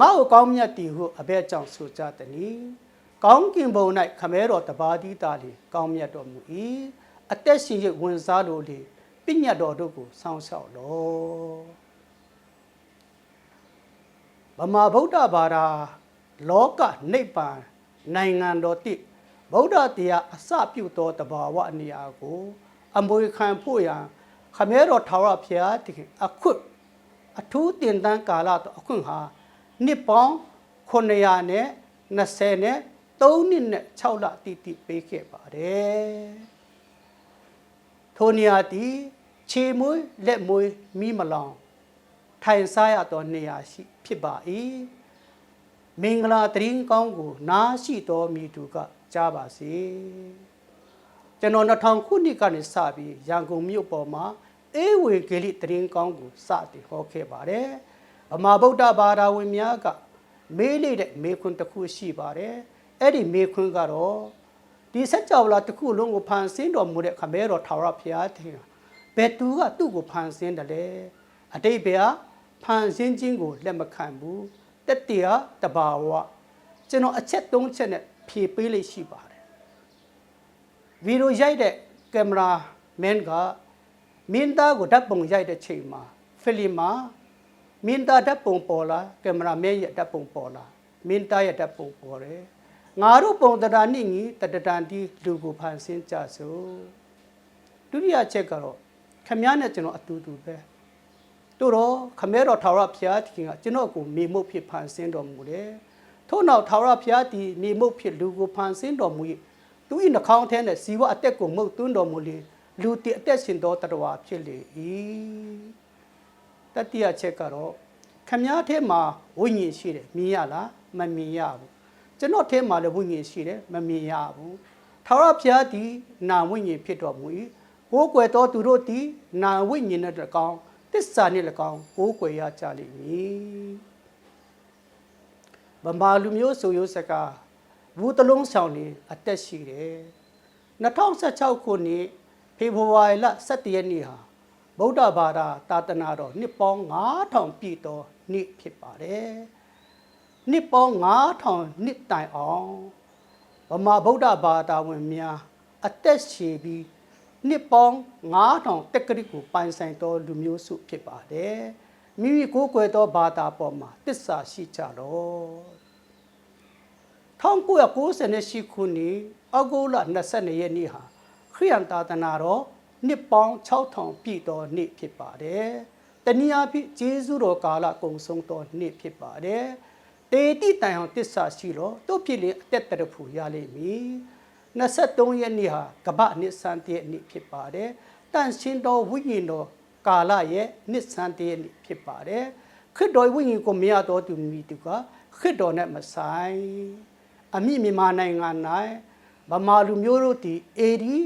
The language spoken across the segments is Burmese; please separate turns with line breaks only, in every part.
ငါ့ကိုကောင်းမြတ်သည်ဟုအဘဲကြောင့်ဆိုကြသည်။ကောင်းကင်ဘုံ၌ခမဲတော်တပါးသီးသားလေကောင်းမြတ်တော်မူ၏။အသက်ရှင်ရဝင်စားလိုလေပြညတ်တော်တို့ကိုစောင့်ရှောက်လော့။ဗမာဗုဒ္ဓဘာသာလောကနိဗ္ဗာန်နိုင်ငံတော်တိဗုဒ္ဓတရားအစပြုသောတဘာဝအနိယာကို အမွေခံဖို့ရန်ခမဲတော်ထာဝရဘုရားတခင်အခွတ်အထူးတင်တန်းကာလတော့အခွင့်ဟာ နှစ်ပေါင်း900နဲ့20နဲ့3နှစ်နဲ့6လတိတိပေးခဲ့ပါတယ်ထိုနေရာတီခြေမွေးလက်မွေးမိမလောင်ထိုင်စားရသောနေရာရှိ ဖြစ်ပါ၏မင်္ဂလာတရင်ကောင်းကို နားရှိတော်မိသူကကြားပါစေကျွန်တော်2000ခုနှစ်ကနေစပြီးရန်ကုန်မြို့ပေါ်မှာအေဝေဂေလိတရင်ကောင်းကိုစတင်ဟောခဲ့ပါတယ် ဗမာဗုဒ္ဓဘာသာဝင်များကမေးလိုက်တဲ့မေးခွန်းတစ်ခုရှိပါတယ်အဲ့ဒီမေးခွန်းကတော့ဒီဆက်ကြောလာတစ်ခုလုံးကိုဖန်ဆင်းတော်မူတဲ့ခမဲတော်ထာဝရဘုရားသခင်ဘယ်သူကသူ့ကိုဖန်ဆင်းတယ်လဲအတိတ်ဘယ်ဖန်ဆင်းခြင်းကိုလက်မခံဘူးတက်တရားတဘာဝကျွန်တော်အချက်၃ချက်နဲ့ဖြေပေးလိမ့်ရှိပါတယ်ဗီဒီယိုရိုက်တဲ့ကင်မရာမန်ကမင်းသားကိုဓာတ်ပုံရိုက်တဲ့ချိန်မှာဖိလစ်မှာ မင်းသားဓာတ်ပုံပေါ်လာကင်မရာမန်ရဲ့ဓာတ်ပုံပေါ်လာမင်းသားရဲ့ဓာတ်ပုံပေါ်တယ်ငါတို့ပုံတရာနိငီတတတန်ဒီလူကိုဖန်ဆင်းကြစို့ဒုတိယချက်ကတော့ခမည်းနဲ့ကျွန်တော်အတူတူပဲတို့တော့ခမဲတော်ထာဝရဘုရားသခင်ကကျွန်တော်ကိုမေမုတ်ဖြစ်ဖန်ဆင်းတော်မူတယ်ထို့နောက်ထာဝရဘုရားသည်မေမုတ်ဖြစ်လူကိုဖန်ဆင်းတော်မူ၏သူ၏နှာခေါင်းထဲနဲ့ဇီဝအသက်ကိုမှုတ်သွင်းတော်မူလေလူတည်အသက်ရှင်သောတတဝါဖြစ်လေ၏ တတိယချက်ကတော့ခမည်းထဲမှာဝိညာဉ်ရှိတယ်မြင်ရလားမမြင်ရဘူးကျွန်တော်ထဲမှာလည်းဝိညာဉ်ရှိတယ်မမြင်ရဘူးထာဝရဘုရားသည်နာဝိညာဉ်ဖြစ်တော်မူ၏ကိုးကွယ်တော်သူတို့သည်နာဝိညာဉ်နဲ့တကောင်တစ္ဆာနှင့်၎င်းကိုးကွယ်ရကြလိမ့်မည်ဗမာလူမျိုးဆိုရိုးစကားဘူးတလုံးဆောင်နေအသက်ရှိတယ်2016ခုနှစ်ဖေဖော်ဝါရီလ17ရက်နေ့ဟာ ဗုဒ္ဓဘာသာတာသနာတော်နှစ်ပေါင်း9000ပြည့်သောနှစ်ဖြစ်ပါတယ်နှစ်ပေါင်း9000နှစ်တိုင်အောင်ဗမာဗုဒ္ဓဘာသာဝင်များအသက်ရှည်ပြီးနှစ်ပေါင်း9000တက္ကရီကိုပိုင်ဆိုင်သောလူမျိုးစုဖြစ်ပါတယ်မိမိကိုယ်ကွယ်သောဘာသာပေါ်မှာတစ္ဆာရှိကြတော့1998ခုနှစ်အောက်တိုဘာ22ရက်နေ့ဟာခရိယန်သာသနာတော် နှစ်ပေါင်း6000ပြည့်သောနေ့ဖြစ်ပါတယ်တနည်းအားဖြင့်ဂျေဇုတော်ကာလကုံဆုံးသောနေ့ဖြစ်ပါတယ်တေတိတန်အောင်တစ္ဆာရှိတော့တို့ဖြစ်လေအသက်တရဖူရလိမ့်မည်23ရက်နေ့ဟာကပ္ပနှစ်ဆန်းတည့်နေ့ဖြစ်ပါတယ်။တန်ရှင်းတော်ဝိညာဉ်တော်ကာလရဲ့နှစ်ဆန်းတည့်နေ့ဖြစ်ပါတယ်။ခရစ်တော်ဝိညာဉ်ကိုမရတော်သူမိသူကခရစ်တော်နဲ့မဆိုင်အမိမြန်မာနိုင်ငံ၌ဗမာလူမျိုးတို့သည်အေဒီ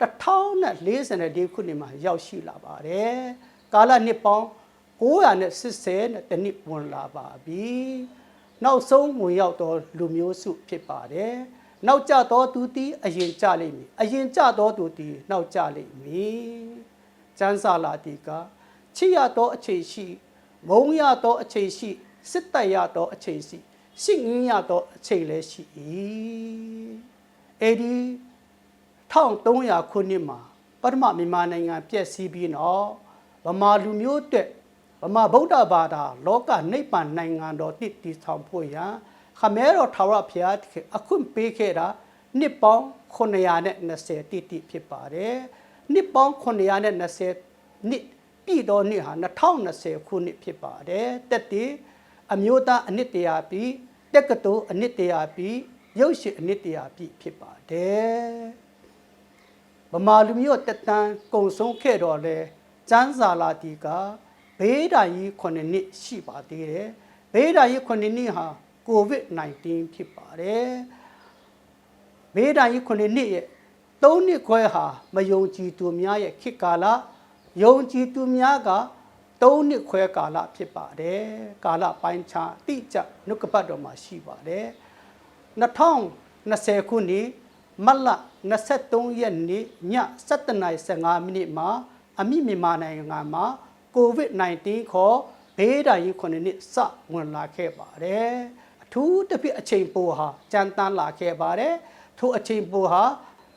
1044ခုနှစ်မှာရောက်ရှိလာပါတယ်။ကာလနှစ်ပေါင်း980နဲ့တနစ်ဝင်လာပါပြီ။နောက်ဆုံးဝင်ရောက်သောလူမျိုးစုဖြစ်ပါတယ်။နောက်ကျသောသူသည်အရင်ကျလိမ့်မည်အရင်ကျသောသူသည်နောက်ကျလိမ့်မည်ကျမ်းစာလာတီကချစ်ရသောအချိန်ရှိမုံရသောအချိန်ရှိစစ်တပ်ရသောအချိန်ရှိရှိငင်းရသောအချိန်လည်းရှိ၏အဲဒီ 1300ခုနှစ်မှာပထမမြန်မာနိုင်ငံပြည့်စည်ပြီးတော့ဗမာလူမျိုးတက်ဗမာဗုဒ္ဓဘာသာလောကနိဗ္ဗာန်နိုင်ငံတော်တည်တည်ဆောင်ဖို့ရန်ခမဲတော်ထာဝရဘုရားသခင်အခုပေးခဲ့တာနှစ်ပေါင်း920တိတိဖြစ်ပါတယ်နှစ်ပေါင်း920နှစ်ပြည့်တော်နှစ်ဟာ2020ခုနှစ်ဖြစ်ပါတယ်တက်တည်အမျိုးသားအနှစ်တရာပြီးတက္ကသိုလ်အနှစ်တရာပြီးရုပ်ရှင်အနှစ်တရာပြီးဖြစ်ပါတယ် ဗမာလူမျိုးတက်တန်းကုံဆုံးခဲ့တော်လဲကျန်းစာလာတီကဘေးဒဏ်ကြီး9နှစ်ရှိပါသေးတယ်ဘေးဒဏ်ကြီး9နှစ်ဟာကိုဗစ် -19 ဖြစ်ပါတယ်ဘေးဒဏ်ကြီးခုနှစ်နှစ်ရဲ့သုံးနှစ်ခွဲဟာမယုံကြည်သူများရဲ့ခေတ်ကာလယုံကြည်သူများကသုံးနှစ်ခွဲကာလဖြစ်ပါတယ်ကာလပိုင်းခြားတိကျနှုတ်ကပတ်တော်မှာရှိပါတယ်2020ခုနှစ် မတ်လ23ရက်နေ့ည7:15မိနစ်မှာအမိမြန်မာနိုင်ငံမှာကိုဗစ် -19 ခေါ်ဘဘေးတိုင်ကြီးခုနှစ်နှစ်စဝင်လာခဲ့ပါတယ်အထူးတစ်ဖြစ်အချိန်ပိုဟာကြမ်းတမ်းလာခဲ့ပါတယ်ထိုအချိန်ပိုဟာ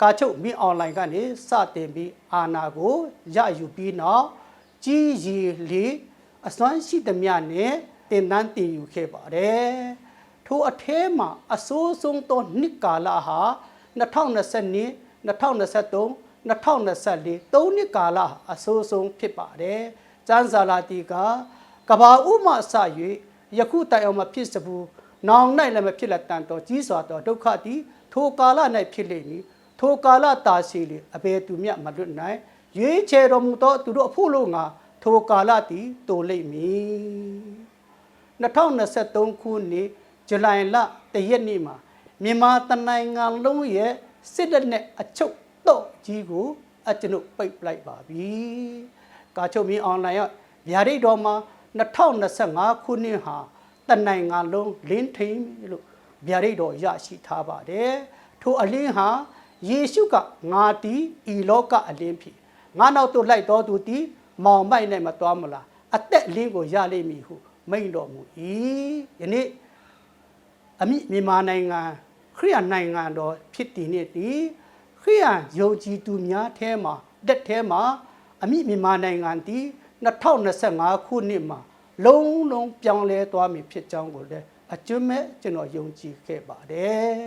ကာချုပ်မီအွန်လိုင်းကနေစတင်ပြီးအာနာကိုရယူပြီးနောက်ကြီးရီလေးအစွမ်းရှိသမျှနဲ့တင်တန်းတင်ယူခဲ့ပါတယ်ထိုအထဲမှာအဆိုးဆုံးသောနှစ်ကာလဟာ 2020 2023 2024သုံးနှစ်ကာလအဆိုးဆုံးဖြစ်ပါတယ်။ကျန်းစာလာတီကကဘာဥမအစ၍ယခုတိုင်အောင်မဖြစ်စဘူး။နောင်၌လည်းမဖြစ်လက်တန်တော့ကြီးစွာသောဒုက္ခသည်ထိုကာလ၌ဖြစ်လိမ့်မည်။ထိုကာလတာရှိလေအဘယ်သူမျှမလွတ်နိုင်။ရွေးချယ်တော်မူသောသူတို့အဖို့လို့ငါထိုကာလသည်တိုလိမ့်မည်။2023ခုနှစ်ဇူလိုင်လတရက်နေ့မှာ မြန်မာတနိုင်ငံလုံးရဲ့စစ်တပ်နဲ့အချုပ်တော့ကြီးကိုအကျွန်ုပ်ပိတ်ပလိုက်ပါပြီ။ကာချုပ်မင်းအွန်လိုင်းရဗျာဒိတ်တော်မှာ2025ခုနှစ်ဟာတနိုင်ငံလုံးလင်းထိန်လို့ဗျာဒိတ်တော်ရရှိထားပါတယ်။ထိုအလင်းဟာယေရှုကငါတီဤလောကအလင်းဖြစ်ငါနောက်သို့လိုက်တော်သူတီမောင်မိုက်နဲ့မတော်မလားအသက်အလင်းကိုရလိမ့်မည်ဟုမိန့်တော်မူ၏ယနေ့အမိမြန်မာနိုင်ငံ ခရိယန်နိုင်ငံတော်ဖြစ်တည်နေသည်ခရိယန်ယုံကြည်သူများထဲမှာတက်ထဲမှာအမိမြန်မာနိုင်ငံဒီ2025ခုနှစ်မှာလုံးလုံးပြောင်းလဲသွားမည်ဖြစ်ကြောင်းကိုလည်းအကျွမ်းမဲ့ကျွန်တော်ယုံကြည်ခဲ့ပါတယ်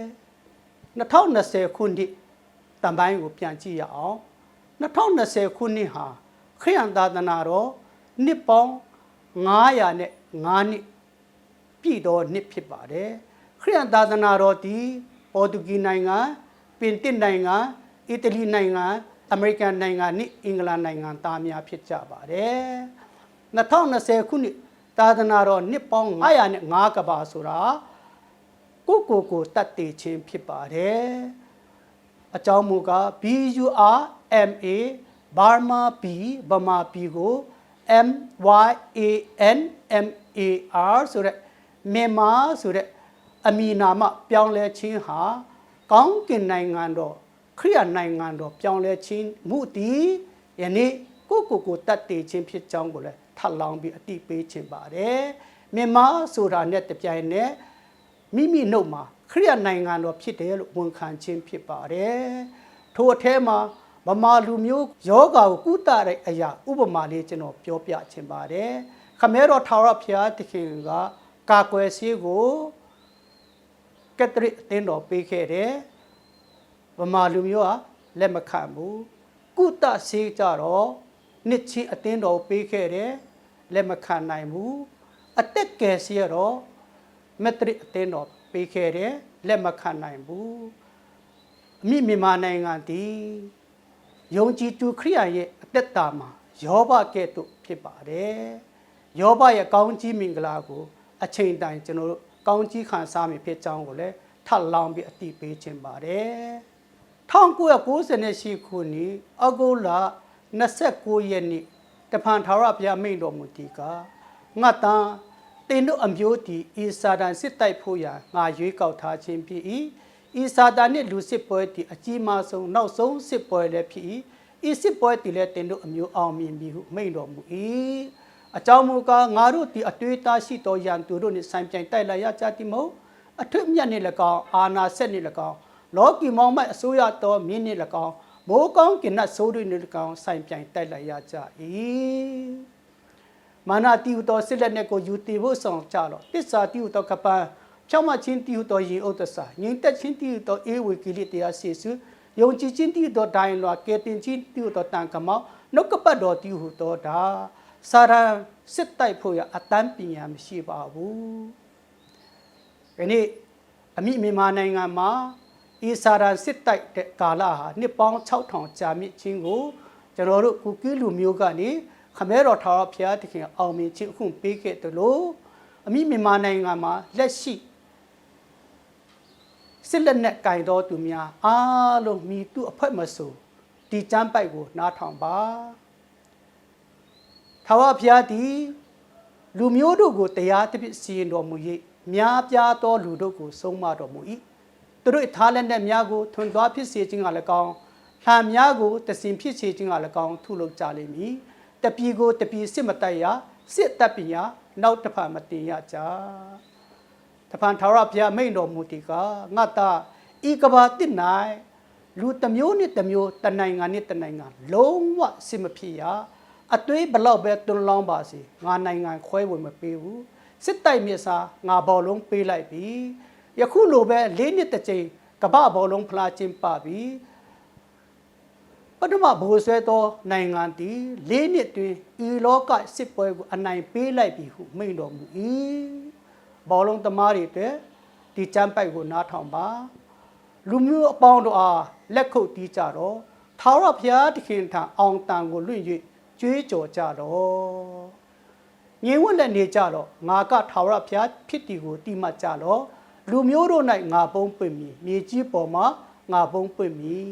2020ခုနှစ်တံပိုင်းကိုပြန်ကြည့်ရအောင်2020ခုနှစ်ဟာခရိယန်သာသနာတော်နှစ်ပေါင်း900နဲ့9နှစ်ပြည့်သောနှစ်ဖြစ်ပါတယ်ခ ရိယန်သာသနာတော်ဒီပေါ်တူဂီနိုင်ငံပင်တစ်နိုင်ငံအီတလီနိုင်ငံအမေရိကန်နိုင်ငံနဲ့အင်္ဂလန်နိုင်ငံသားများဖြစ်ကြပါတယ်2020ခုနှစ်သာသနာတော်နှစ်ပေါင်း905ကဘာဆိုတာကိုကိုကိုတတ်တည်ခြင်းဖြစ်ပါတယ်အကြောင်းမူကား BUR MA Burma B ဗမာပြည်ကို M Y A N M A R ဆိုတဲ့မြန်မာဆိုတဲ့ အမည်နာမပြောင်းလဲခြင်းဟာကောင်းကင်နိုင်ငံတော်ခရိယနိုင်ငံတော်ပြောင်းလဲခြင်းမှုတည်ယနေ့ကိုကိုကိုတတ်တည်ခြင်းဖြစ်ကြောင်းကိုလည်းထပ်လောင်းပြီးအတိပေးခြင်းပါတယ်မြန်မာဆိုတာနဲ့တပြိုင်နက်မိမိနှုတ်မှာခရိယနိုင်ငံတော်ဖြစ်တယ်လို့ဝန်ခံခြင်းဖြစ်ပါတယ်ထိုအထဲမှာဗမာလူမျိုးယောဂါကိုကုသတဲ့အရာဥပမာလေးကျွန်တော်ပြောပြခြင်းပါတယ်ခမဲတော်ထာဝရဘုရားသခင်ကကာကွယ်ဆေးကို ကက်သလစ်အသင်းတော်ပေးခဲ့တယ်ဗမာလူမျိုးကလက်မခံဘူးကုသဆေးကြတော့နှစ်ချင်းအသင်းတော်ပေးခဲ့တယ်လက်မခံနိုင်ဘူးအသက်ကယ်ဆေးကတော့မက်ထရစ်အသင်းတော်ပေးခဲ့တယ်လက်မခံနိုင်ဘူးအမိမြန်မာနိုင်ငံဒီယုံကြည်သူခရိယာန်ရဲ့အသက်တာမှာယောဘကဲ့သို့ဖြစ်ပါတယ်ယောဘရဲ့ကောင်းကြီးမင်္ဂလာကို အချိန်တိုင်းကျွန်တော်တို့ ကောင်းကြီးခံစားမိဖြစ်ကြောင်းကိုလည်းထပ်လောင်းပြီးအတိပေးခြင်းပါတယ်1998ခုနှစ်အောက်တိုဘာ29ရက်နေ့တဖန်ထာဝရဘုရားမိန့်တော်မူသည်ကငါတန်တင်တို့အမျိုးတီဤစာတန်စစ်တိုက်ဖို့ရာငါရွေးကောက်ထားခြင်းဖြစ်၏ဤစာတန်နှင့်လူစစ်ပွဲတီအကြီးမားဆုံးနောက်ဆုံးစစ်ပွဲလည်းဖြစ်၏ဤစစ်ပွဲတီလည်းတင်တို့အမျိုးအောင်မြင်ပြီဟုမိန့်တော်မူ၏ အကြောင်းမူကားငါတို့ဒီအတွေ့အသားရှိသောယံသူတို့နှင့်ဆိုင်ပြိုင်တိုက်လိုက်ရကြသည်မဟုတ်အထွတ်မြတ်နှင့်၎င်းအာနာဆက်နှင့်၎င်းလောကီမောင်မိုက်အစိုးရတော်မြင့်နှင့်၎င်းမိုးကောင်းကင်နတ်ဆိုးတွေနှင့်၎င်းဆိုင်ပြိုင်တိုက်လိုက်ရကြ၏မာနတိဟုသောစစ်လက်နဲ့ကိုယူတည်ဖို့ဆောင်ကြတော့တစ္ဆာတိဟုသောကပန်းဖြောင်းမချင်းတိဟုသောရေဥဒ္ဒစာငြိမ်သက်ချင်းတိဟုသောအေဝေကိလိတရားစီစုယုံကြည်ခြင်းတိဟုသောဒိုင်လွာကေတင်ချင်းတိဟုသောတန်ကမောက်နှုတ်ကပတ်တော်တိဟုသောဒါ စာရန်စစ်တိုက်ဖို့ရအတန်းပညာမရှိပါဘူး။ဒီနေ့အမိမြန်မာနိုင်ငံမှာဤစာရန်စစ်တိုက်တဲ့ကာလဟာနှစ်ပေါင်း6000ကြာမြင့်ခြင်းကိုကျွန်တော်တို့ကုကီးလူမျိုးကနေခမဲတော်ထာဝရဘုရားသခင်အောင်မြင်ခြင်းအခုပေးခဲ့တယ်လို့အမိမြန်မာနိုင်ငံမှာလက်ရှိစစ်လက်နက်ကင်တော်သူများအားလုံးမိသူအဖက်မဆိုဒီကျမ်းပိုက်ကိုနားထောင်ပါ ထာဝရဘုရားသည်လူမျိုးတို့ကိုတရားသဖြင့်စီရင်တော်မူ၍များပြားသောလူတို့ကိုဆုံးမတော်မူ၏သူတို့ထားလက်နက်များကိုထွန်သွားဖြစ်စေခြင်းကလည်းကောင်းလှံများကိုတစင်ဖြစ်စေခြင်းကလည်းကောင်းထုလုပ်ကြလိမ့်မည်တပီကိုတပီစစ်မတိုက်ရစစ်တပ်ပညာနောက်တစ်ဖန်မတင်ရကြတဖန်ထာဝရဘုရားမိန့်တော်မူသည်ကငါသားဤကဘာတစ်၌လူတစ်မျိုးနဲ့တစ်မျိုးတစ်နိုင်ငံနဲ့တစ်နိုင်ငံလုံးဝစစ်မဖြစ်ရ အသွေးဘလောက်ပဲတွန်းလောင်းပါစေငါနိုင်ငံခွဲဝင်မပေးဘူးစစ်တိုက်မြစ်စာငါဘော်လုံးပေးလိုက်ပြီယခုလိုပဲလေးနှစ်တစ်ချိန်ကမ္ဘာဘော်လုံးဖလားချင်းပပြီပထမဘိုးဆွဲသောနိုင်ငံတီလေးနှစ်တွင်ဤလောကစစ်ပွဲကိုအနိုင်ပေးလိုက်ပြီဟုမိန့်တော်မူ၏ဘော်လုံးသမားတွေတဲ့ဒီချမ်းပိုက်ကိုနားထောင်ပါလူမျိုးအပေါင်းတို့အားလက်ခုပ်တီးကြတော့ထာဝရဘုရားသခင်ထံအောင်တန်ကိုလွင့်၍ ကြွေးကြော်ကြတော့ငြိမ်ဝတ်လက်နေကြတော့ငါကထာဝရဘုရားဖြစ်တီကိုတိမှတ်ကြတော့လူမျိုးတို့၌ငါပုံးပွင့်မည်မြေကြီးပေါ်မှာငါပုံးပွင့်မည်